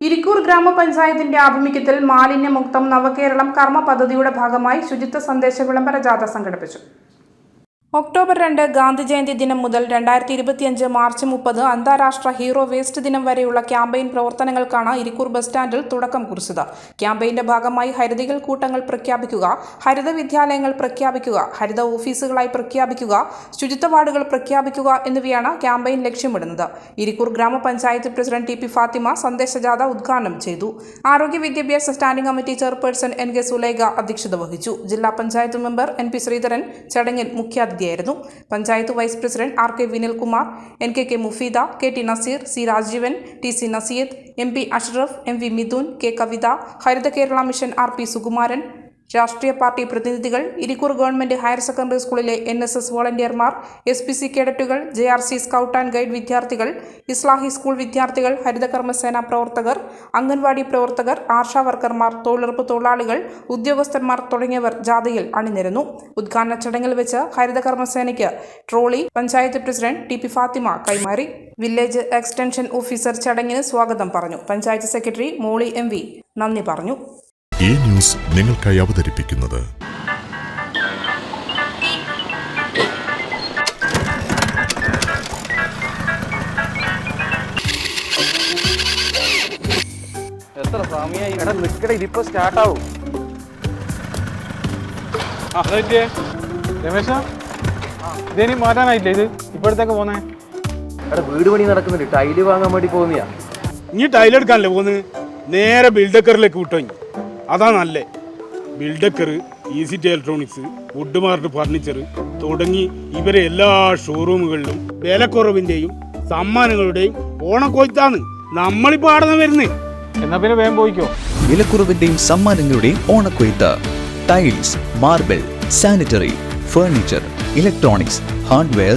ഇരിക്കൂർ ഗ്രാമപഞ്ചായത്തിന്റെ ആഭിമുഖ്യത്തിൽ മാലിന്യമുക്തം നവകേരളം കർമ്മ പദ്ധതിയുടെ ഭാഗമായി ശുചിത്വ സന്ദേശ വിളംബര ജാഥ സംഘടിപ്പിച്ചു. ഒക്ടോബർ രണ്ട് ഗാന്ധി ജയന്തി ദിനം മുതൽ രണ്ടായിരത്തി ഇരുപത്തിയഞ്ച് മാർച്ച് മുപ്പത് അന്താരാഷ്ട്ര ഹീറോ വേസ്റ്റ് ദിനം വരെയുള്ള ക്യാമ്പയിൻ പ്രവർത്തനങ്ങൾക്കാണ് ഇരിക്കൂർ ബസ് സ്റ്റാൻഡിൽ തുടക്കം കുറിച്ചത്. ക്യാമ്പയിന്റെ ഭാഗമായി ഹരിതകൾ കൂട്ടങ്ങൾ പ്രഖ്യാപിക്കുക ഹരിത വിദ്യാലയങ്ങൾ പ്രഖ്യാപിക്കുക ഹരിത ഓഫീസുകളായി പ്രഖ്യാപിക്കുക ശുചിത്വ വാർഡുകൾ പ്രഖ്യാപിക്കുക എന്നിവയാണ് ക്യാമ്പയിൻ ലക്ഷ്യമിടുന്നത്. ഇരിക്കൂർ ഗ്രാമപഞ്ചായത്ത് പ്രസിഡന്റ് ടി പി ഫാത്തിമ സന്ദേശജാഥ ഉദ്ഘാടനം ചെയ്തു. ആരോഗ്യ വിദ്യാഭ്യാസ standing committee chairperson N K Sulekha അധ്യക്ഷത വഹിച്ചു. ജില്ലാ panchayat member N P Sreedharan ചടങ്ങിൽ മുഖ്യാതിഥിയായിരുന്നു panchayat vice president R K Vinilkumar N K K Mufeeda K T Naseer C Rajeevan T C Naseed M P Ashraf M V Mithun K Kavitha Haritha Kerala mission R P Sukumaran രാഷ്ട്രീയ party പ്രതിനിധികൾ Irikkur government higher secondary സ്കൂളിലെ N S S വോളണ്ടിയർമാർ S P C കേഡറ്റുകൾ J R C scout and guide വിദ്യാർത്ഥികൾ Islahi school വിദ്യാർത്ഥികൾ ഹരിതകർമ്മസേന പ്രവർത്തകർ അംഗൻവാടി പ്രവർത്തകർ ആശാ വർക്കർമാർ തൊഴിലുറപ്പ് തൊഴിലാളികൾ ഉദ്യോഗസ്ഥന്മാർ തുടങ്ങിയവർ ജാഥയിൽ അണിനിരുന്നു. ഉദ്ഘാടന ചടങ്ങിൽ വെച്ച് ഹരിതകർമ്മസേനയ്ക്ക് trolley panchayat president T P Fathima കൈമാറി. വില്ലേജ് എക്സ്റ്റൻഷൻ ഓഫീസർ ചടങ്ങിന് സ്വാഗതം പറഞ്ഞു. Panchayat secretary Molly M V നന്ദി പറഞ്ഞു. ഈ ന്യൂസ് നിങ്ങൾക്കായി അവതരിപ്പിക്കുന്നത്. എത്ര സമയമായി എടാ നിക്കട ഇതിപ്പോ സ്റ്റാർട്ട് ആവും. ആ അതെ രമേശ? ഇതേനി മാറ്റാനായില്ലേ ഇത്? ഇപ്പോഴത്തേക്ക് പോന്നേ? എടാ വീട് പണി നടക്കുന്നുണ്ട്. ടൈൽ വാങ്ങാൻ വേണ്ടി പോകുന്നയാ. ഇനി ടൈലെടുക്കാനല്ലേ പോന്ന് നേരെ ബിൽഡക്കറിലേക്ക് വിട്ടോ ഇനി. അതാ നല്ലേ ബിൽഡക്കർ ഈസിറ്റി ഇലക്ട്രോണിക്സ് വുഡ് മാർട്ട് ഫർണിച്ചർ തുടങ്ങി ഇവരെ എല്ലാ ഷോറൂമുകളിലും വിലക്കുറവിന്റെയും സമ്മാനങ്ങളുടെയും ഓണക്കൊയ്ത്താണ് നമ്മളിപ്പോ ആടുന്ന വരുന്നേ. എന്നാ പിന്നെ വേഗം പോയിക്കോ. വിലക്കുറവിന്റെയും സമ്മാനങ്ങളുടെയും ഓണക്കൊയ്ത്ത്. Tiles marble sanitary furniture electronics hardware